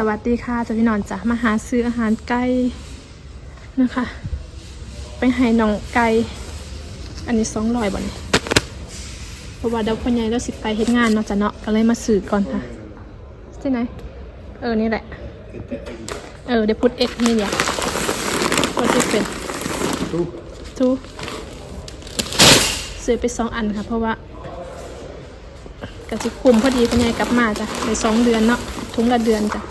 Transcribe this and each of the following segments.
สวัสดีค่ะจ้าพี่นอนจ้ะมาหาซื้ออาหารไก่นะคะ ไปให้น้องไก่อันนี้สองร้อยบาทเพราะว่าเดี๋ยวคนใหญ่เราสิไปเฮ็ดงานเนาะจ้ะเนาะก็เลยมาซื้อก่อนค่ะที่ไหน เออ นี่แหละ เออเดี๋ยวพุทเอ็กนี่เนี่ยก็จะเป็น Du, ทูซื้อไปสองอันค่ะ เพราะว่าก็จะคุมพอดีคนใหญ่กลับมาจ้ะในสองเดือนเนาะทุงละเดือนจ้ะ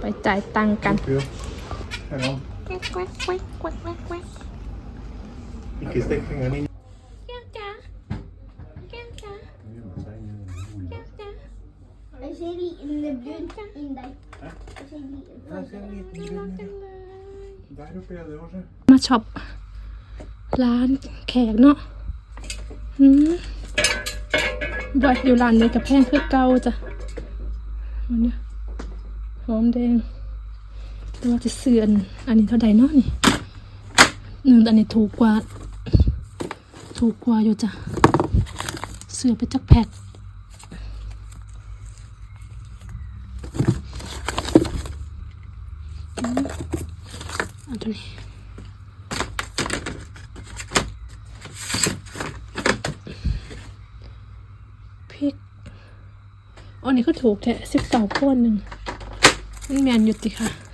ไป จ่ายตังค์กัน für. Ja. Ikke stikk fingrene inn. แก้วจ้าแก้วจ้า Jeg ser liten brunt inn der. Jeg ser liten Der ser en liten brun her. Der oppe er det også. มาช็อปร้านแขกเนาะอืมบัดอยู่ร้านนี้กับแพงคือเก่าจ้ะมันเนี่ยหอมแดง แต่ว่าจะเสื่อนอันนี้เท่าใดเนาะนี่หนึ่งอันนี้ถูกกว่า ถูกกว่าอยู่จ้ะเสื่อไปจักแพ็คอืมเอาตัวนี้พริกอันนี้ก็ถูกแท้สิบเก้าพวนหนึ่งมันแมนอยู่ติค่ะ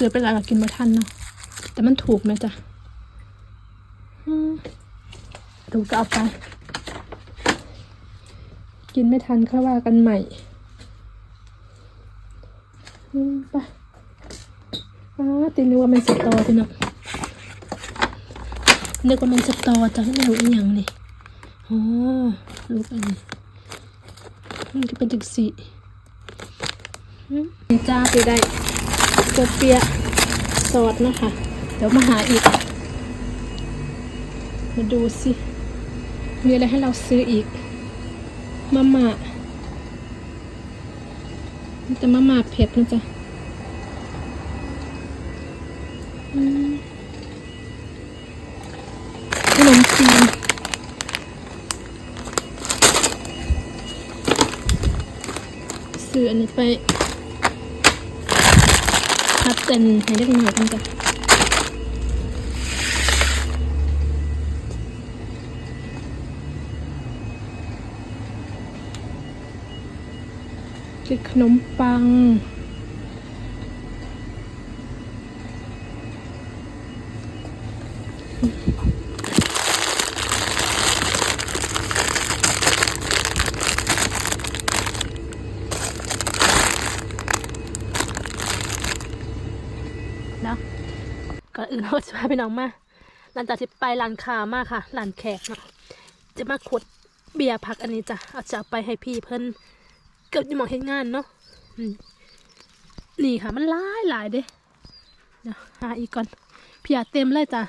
เสือเป็นอะไรกินมาทันเนาะแต่มันถูกไหมจ๊ะอืมถูกก็เอาไป กินไม่ทันค่อยว่ากันใหม่ไปอ้าตีนึกว่ามันสตอพี่น้องนึกว่ามันสตอจะให้รู้อีหยังนี่อ๋อลูกอันนี้มันก็เป็นจังสีจ้าไปได้ โกเปียซอสนะคะ เดี๋ยวมาหาอีก มาดูสิ มีอะไรให้เราซื้ออีก มาม่ามันจะมาม่าเผ็ดนะจ๊ะอืมขนมจีนซื้ออันนี้ไป พัดเต็นให้เล็กน้อยกันจ้ะคือขนมปัง อื่นเราจะพาพี่น้องมาหลังจากที่ไปร้านค้ามากค่ะร้านแขกเนาะจะมาขวดเบียร์พักอันนี้จ้ะเอาจะไปให้พี่เพิ่นเกิดจะมองเห็นงานเนาะนี่ค่ะมันหลายหลายเด้เดี๋ยวหาอีกก่อนเพียเต็มเลยจ้ะ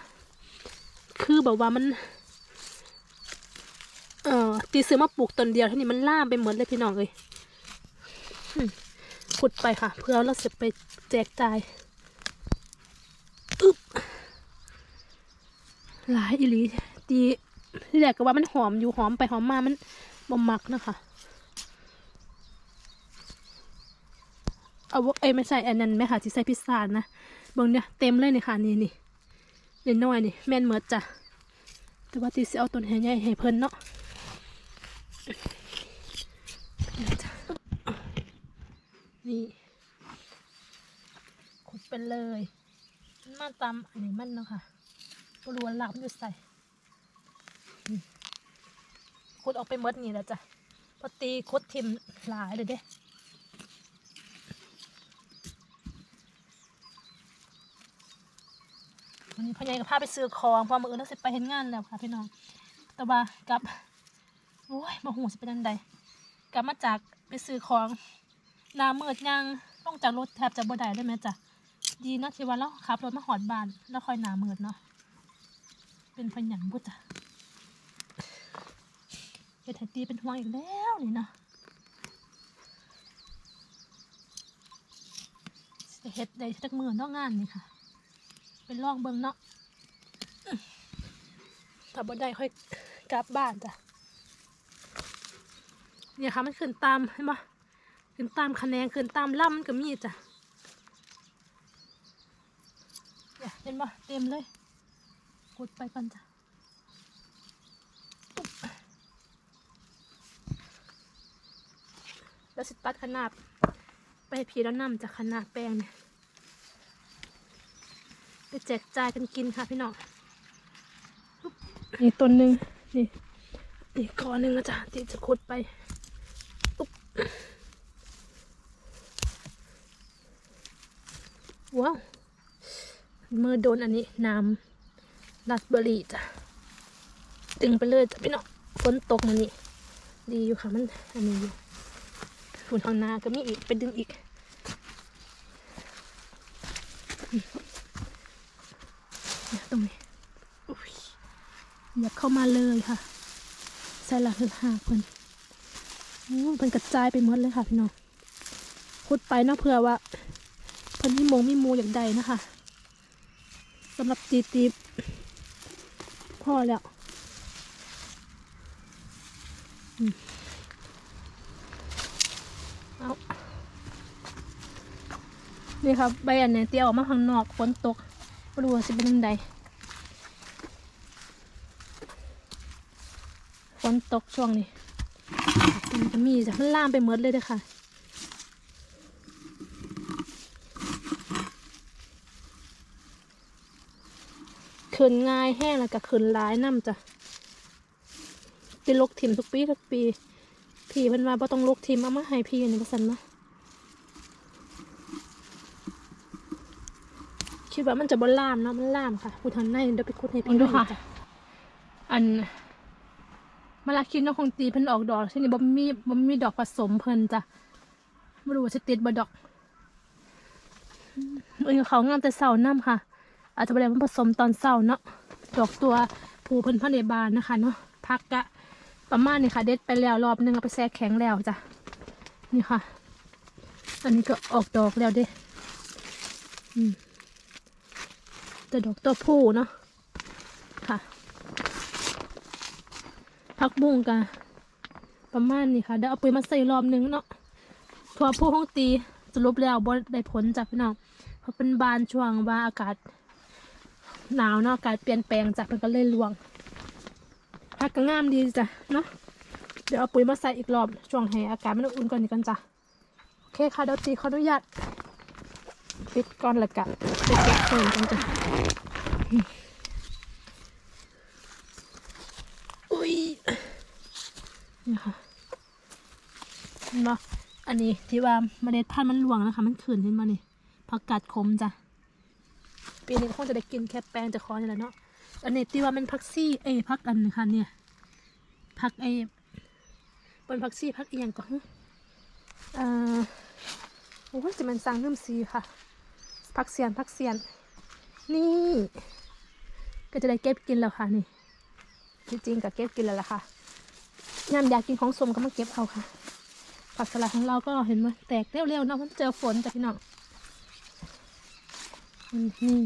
คือแบบว่ามัน เอ่อตีซื้อมาปลูกต้นเดียวเท่านี้มันล่ามไปหมดเลยพี่น้องเลยอืมขุดไปค่ะ เพื่อเราจะไปแจกจ่าย อึบหลายอีหลีดีที่แรกก็ว่ามันหอมอยู่หอมไปหอมมามันบ่มักนะคะเอาวเอ้ยไม่ใช่อันนั้นไหมค่ะที่ใส่พิซซ่านะเบิ่งเนี่ยเต็มเลยนี่ค่ะนี่นี่เด่นน้อยนี่แม่นเมิดจ้ะแต่ว่าที่สิเอาต้นใหญ่ให้เพิ่นเนาะนี่ขุดไปเลย มาตามอันนี้มันเนาะค่ะบรัวาหลับอยู่ใส่ขุดออกไปหมดนี่แหละจ้ะพอตีขุดทิมหลายเลยเด้วันนี้พ่อใหญ่ก็พาไปซื้อของพอมืออื่นเราสิไปเห็นงานแล้วค่ะพี่น้อง แต่ว่ากลับโอ้ยมาหูสิเป็นยังไงกลับมาจากไปซื้อของนาเมืดยังต้องจากรถแทบจะบ่ได้ได้ไหมจ้ะ ดีนะที่ว่าเราขับรถมาหอดบ้านแล้วคอยหนาเมืดเนาะเป็นพยังบุตรเฮ็ดให้ตีเป็นห่วงอีกแล้วนี่เนาะจะเฮ็ดได้สักมือเนอกงานนี่ค่ะ เป็นลองเบิ่งเนาะถ้าบ่ได้ค่อยกลับบ้านจ้ะเนี่ยค่ะมันขึ้นตามเห็นปะขึ้นตามคะแนนขึ้นตามล่ำมันก็มีจ้ะ เนี่ยเห็นปะเต็มเลย กดไปกันจ้ะปุ๊บแล้วสิตัดขนาดไปให้พี่แล้วนำจากขนาดแปลงเนี่ยไปแจกจ่ายกันกินค่ะพี่น้องปุ๊บนี่ต้นหนึ่งนี่อีกก้อนหนึ่งนะจ๊ะที่จะขุดไปอุ๊บว้าว เมื่อโดนอันนี้น้ำรัสเบอร์รี่จ้ะดึงไปเลยจ้ะพี่น้องฝนตกมันนี่ดีอยู่ค่ะมันอันนี้อยู่ฝุ่นทางนาก็มีอีกไปดึงอีกเนี่ยตรงนี้อยากเข้ามาเลยค่ะใส่ละหาเพิ่นโอ้เพิ่นกระจายไปหมดเลยค่ะพี่น้องขุดไปนะเผื่อว่าเพิ่นมีมงมีมูอย่างใดนะคะำหรับจีตีพ่อแล้วอืมเอานี่ครับใบอันเนี้ยเตี้ยวออกมาข้างนอกฝนตกไม่รู้ว่าสิเป็นยังไงฝนตกช่วงนี้มันจะมีจะมันล่ามไปหมดเลยเด้อค่ะ ขืนง่ายแห้งแล้วก็ขืนร้ายน้ำจ้ะติลกทิมทุกปีทุกปี พี่เพิ่นว่าบ่ต้องลกทิมเอามาให้พี่นี่ว่าซั่นเนาะคิดว่ามันจะบ่ล่ามเนาะมันล่ามค่ะผู้ทันในเดี๋ยวไปคุดให้พี่ดูค่ะ อันมาลาคิดน้องคงตีเพิ่นออกดอกเช่นนี้บ่มีบ่มีดอกผสมเพิ่นจ้ะไม่รู้ว่าจะติดบ่ดอกเอ้ยเขางามแต่เสาน้ำค่ะ อาจจะบ่ได้มันผสมตอนเสาเนาะดอกตัวผูเพิ่นพระเนบานนะคะเนาะพักกะประมาณนี้ค่ะ เด็ดไปแล้วรอบหนึงเอาไปแช่แข็งแล้วจ้ะนี่ค่ะ อันนี้ก็ออกดอกแล้วเด้อืมแต่ดอกตัวผู้เนาะค่ะพักบุ้งกันประมาณนี้ค่ะเดี๋ยวเอาไปมาใส่รอบหนึงเนาะทั่วผู้ห้องตีสรุปแล้วบ่ได้ผลจากพี่น้องเพราะเป็นบานช่วงว่าอากาศ หนาวเนาะกาศเปลี่ยนแปลงจากมันก็เลยรวงพักก็งามดีจ้ะเนาะเดี๋ยวเอาปุ๋ยมาใส่อีกรอบช่วงให้อากาศมันอุ่นก่อนนี้กันจ้ะโอเคค่ะเดี๋ยวตีขออนุญาตปิดก่อนละกันไปเก็บเพิ่มกันจ้ะอุ้ยนี่ค่ะเห็นปะอันนี้ที่ว่าเมล็ดพันธุ์มันหลวงนะคะ มันขืนขึ้นมานี่ผักกาดขมจ้ะ ปีนี้ก็คงจะได้กินแค่แป้งจะคอนี่แหละเนาะอันนี้ที่ว่ามันพักซี่เอ้พักอันนะคะเนี่ยพักไอ้บนพักซี่พักเอียงก่อนอ่อโอ้ยจะมันสั่งเริ่มซีค่ะพักเสียนพักเสียน นี่ ก็จะได้เก็บกินแล้วค่ะนี่จริงๆกับเก็บกินแล้วล่ะค่ะยามอยากกินของสมก็มาเก็บเอาค่ะผักสลัดของเราก็เห็นไหมแตกเร็วๆเนาะมันเจอฝนจ้ะพี่น้อง มนี่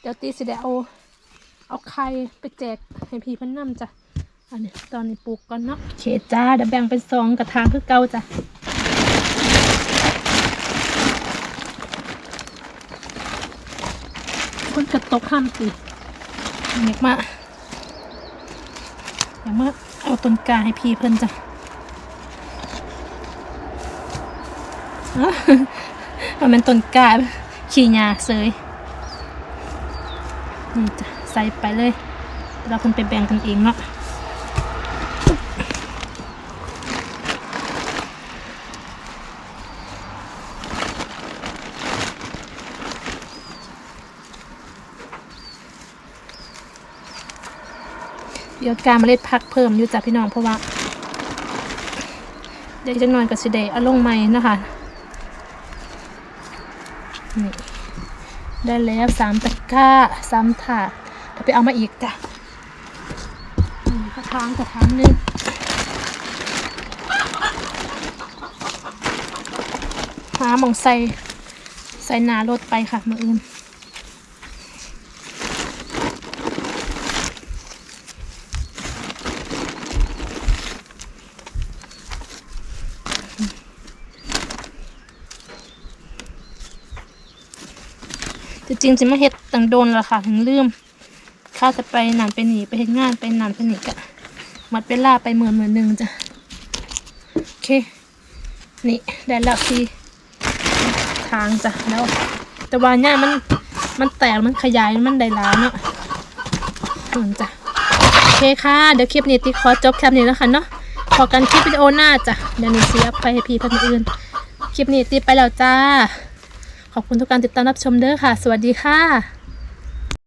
เดี๋ยวตีสิเดี๋ยวเอาเอาไข่ไปแจกให้พี่เพันน้ำจ้ะ อันนี้ตอนนี้ปลูกก่อนเนาะเคจ้าเดี๋ยวแบ่งเป็นสองกระถางคือเก่าจ้ะคนกระตกห้ามตีอยากมาอยากมาเอาต้นกาให้พี่เพิ่นจ้ะ อ้ามันเป็นต้นกาขี้ยาเสยนี่จ้ะใส่ไปเลย เราคนไปแบ่งกันเองเนาะเดี๋ยวการเมล็ดพักเพิ่มอยู่จ้ะพี่น้องเพราะว่า เดี๋ยวจะนอนกับสิเดเอาลงใหม่นะคะนี่ ได้แล้วสามตะกร้าสามถาดเดี๋ยวไปเอามาอีกจ้ะกระถางกระถางนึงหาหมองใส่ใส่นารถไปค่ะมืออื่น จริงๆจะมาเฮ็ดตังโดนละค่ะถึงลืมข้าจะไปนั่นไปหนีไปเฮ็ดงานไปนั่นไปหนีกะมัดเวลาไปหมื่นหมื่นหนึ่งจ้ะโอเค นี่ได้แล้วทีทางจ้ะแล้ว แต่ว่าเนี่ยมันมันแตกมันขยายมันได้หลาเนาะอืมจ้ะโอเคค่ะ เดี๋ยวคลิปนี้ติ๊กขอจบแค่นี้แล้วค่ะเนาะพอกันคลิปวิดีโอหน้าจ้ะเดี๋ยวนี้เสียไปให้พี่เพื่อนอื่น คลิปนี้ติ๊กไปแล้วจ้า ขอบคุณทุกการติดตามรับชมเด้อค่ะ สวัสดีค่ะ